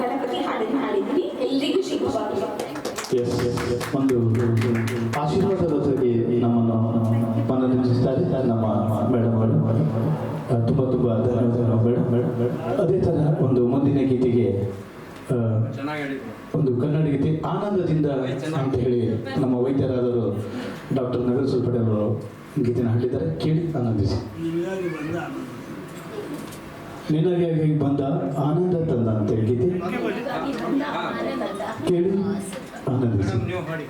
ಗಣಪತಿ ಹಾಡನ್ನು ಹಾಡಿದ್ದೀನಿ ಎಲ್ರಿಗೂ ಶುಭವಾಗಲಿ. ಎಸ್ ಒಂದು ಆಶೀರ್ವಾದದ ಜೊತೆಗೆ ನಮ್ಮನ್ನು ಮನರಂಜಿಸ್ತಾರೆ ನಮ್ಮ ಮೇಡಮ್ ತುಂಬ ತುಂಬ ಧನ್ಯವಾದಗಳು ಮೇಡಮ್. ಅದೇ ಥರ ಒಂದು ಮುಂದಿನ ಗೀತೆಗೆ ಒಂದು ಕನ್ನಡ ಗೀತೆ ಆನಂದದಿಂದ ಅಂತ ಹೇಳಿ ನಮ್ಮ ವೈದ್ಯರಾದರು ಡಾಕ್ಟರ್ ನಗರ ಸುಲ್ಪಡೆ ಅವರು ಗೀತೆನ ಹಾಡಿದ್ದಾರೆ. ಕೇಳಿ ಆನಂದಿಸಿ. ನಿನಗಾಗಿ ಬಂದ ಆನಂದ. ನಿನಗೆ ಬಂದ? ಆನಂದ ತಂದ ಅಂತ ಹೇಳಿ ಗೀತೆ ಹೀಗಾಗಿ ಬಂದ ಆನಂದ. ಕೇಳಿ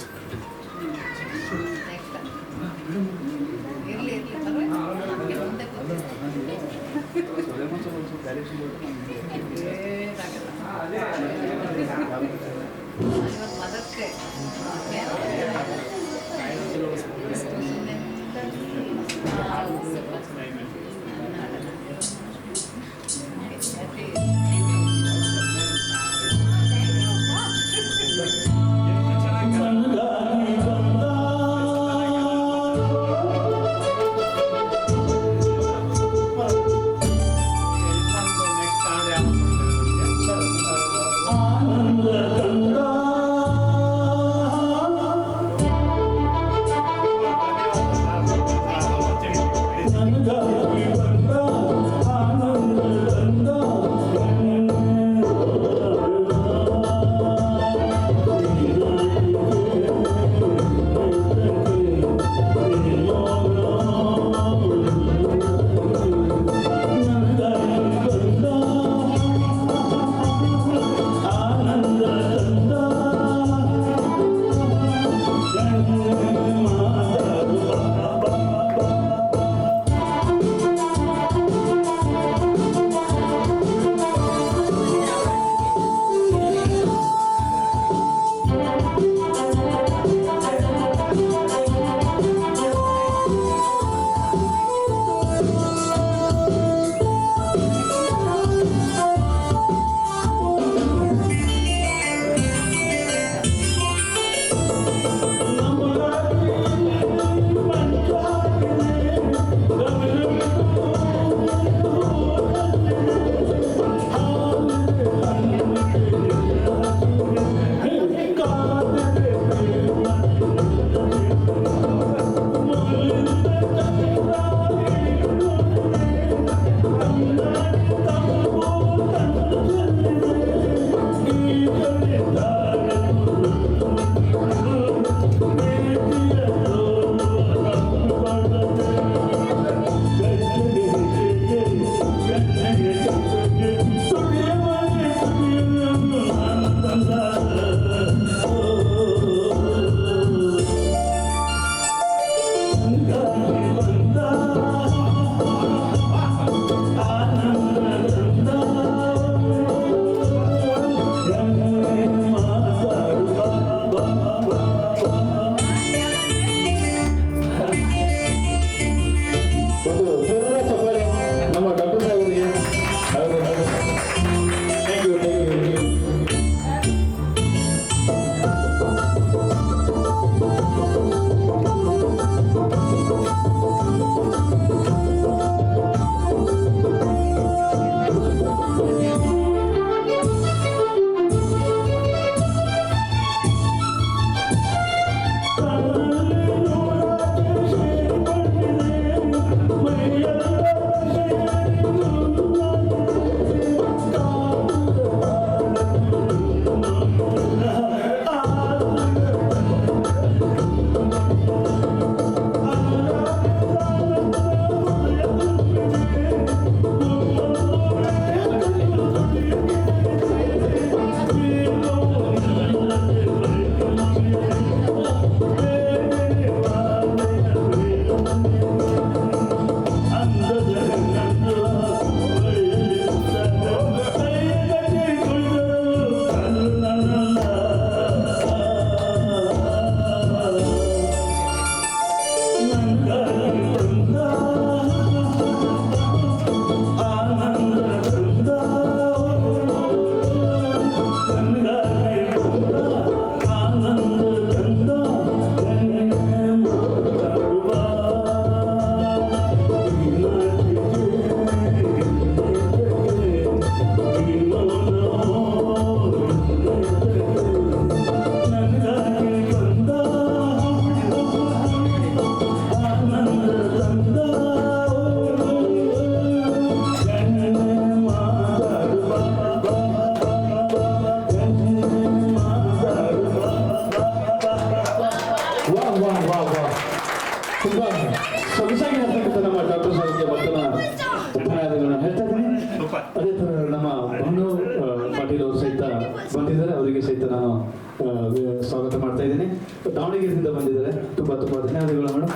ತುಂಬ ಧನ್ಯವಾದಗಳು ಮೇಡಮ್.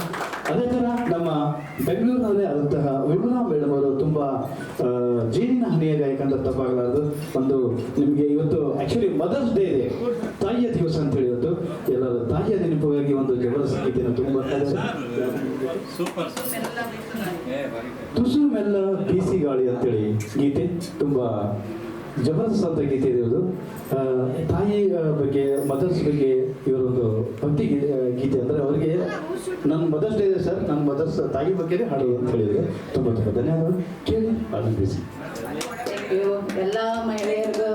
ಅದೇ ಥರ ನಮ್ಮ ಬೆಂಗಳೂರಿನಲ್ಲೇ ಆದಂತಹ ವಿಮಲಾ ಮೇಡಮ್ ಅವರು ತುಂಬ ಜೀನಿನ ಹನಿಯ ಗಾಯಕ ಅಂತ ತಪ್ಪಾಗಲಾರದು ಒಂದು ನಿಮಗೆ ಇವತ್ತು ಆ್ಯಕ್ಚುಲಿ ಮದರ್ಸ್ ಡೇ ಇದೆ. ತಾಯಿಯ ದಿವಸ ಅಂತ ಹೇಳಿ ಇವತ್ತು. ಎಲ್ಲರ ತಾಯಿಯ ನೆನಪಿಗಾಗಿ ಒಂದು ಜಬರ ಸಂಗೀತನ ತುಂಬ ತುಸು ಮೆಲ್ಲ ಬಿಸಿ ಗಾಳಿ ಅಂತೇಳಿ ಗೀತೆ ತುಂಬ ಜಬರ್ದಸ್ತ್ ಅಂತ ಗೀತೆ ಇದೆ ಅದು ತಾಯಿ ಬಗ್ಗೆ ಮದರ್ಸ್ ಬಗ್ಗೆ ಇವರೊಂದು ಭಕ್ತಿ ಗೀತೆ ಗೀತೆ ಅಂದರೆ ಅವರಿಗೆ ನನ್ನ ಮದರ್ಸ್ ಡೇ ಇದೆ ಸರ್ ನನ್ನ ಮದರ್ಸ್ ತಾಯಿ ಬಗ್ಗೆನೇ ಹಾಡು ಅಂತ ಹೇಳಿದ್ರು ತುಂಬ ತುಂಬ ಧನ್ಯವಾದಗಳು. ಕೇಳಿ ಆನಂದಿಸಿ ಎಲ್ಲ ಮಹಿಳೆಯರಿಗೂ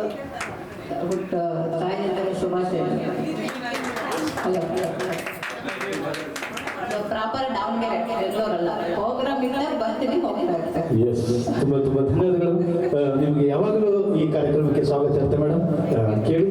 ಹುಟ್ಟ ತಾಯಿಯಂದರ ಶುಭಾಶಯ. ಪ್ರಾಪರ್ ದಾವಣಗೆರೆ ಎಲ್ಲೋರಲ್ಲ ಪ್ರೋಗ್ರಾಮ್ ಇಲ್ಲ ಬರ್ತೀನಿ ಹೋಗ್ತಾ ಇರ್ತಾರೆ ಎಸ್ ತುಂಬ ತುಂಬ ಧನ್ಯವಾದಗಳು. ನಿಮಗೆ ಯಾವಾಗಲೂ ಈ ಕಾರ್ಯಕ್ರಮಕ್ಕೆ ಸ್ವಾಗತ ಇರುತ್ತೆ ಮೇಡಮ್ ಕೇಳಿ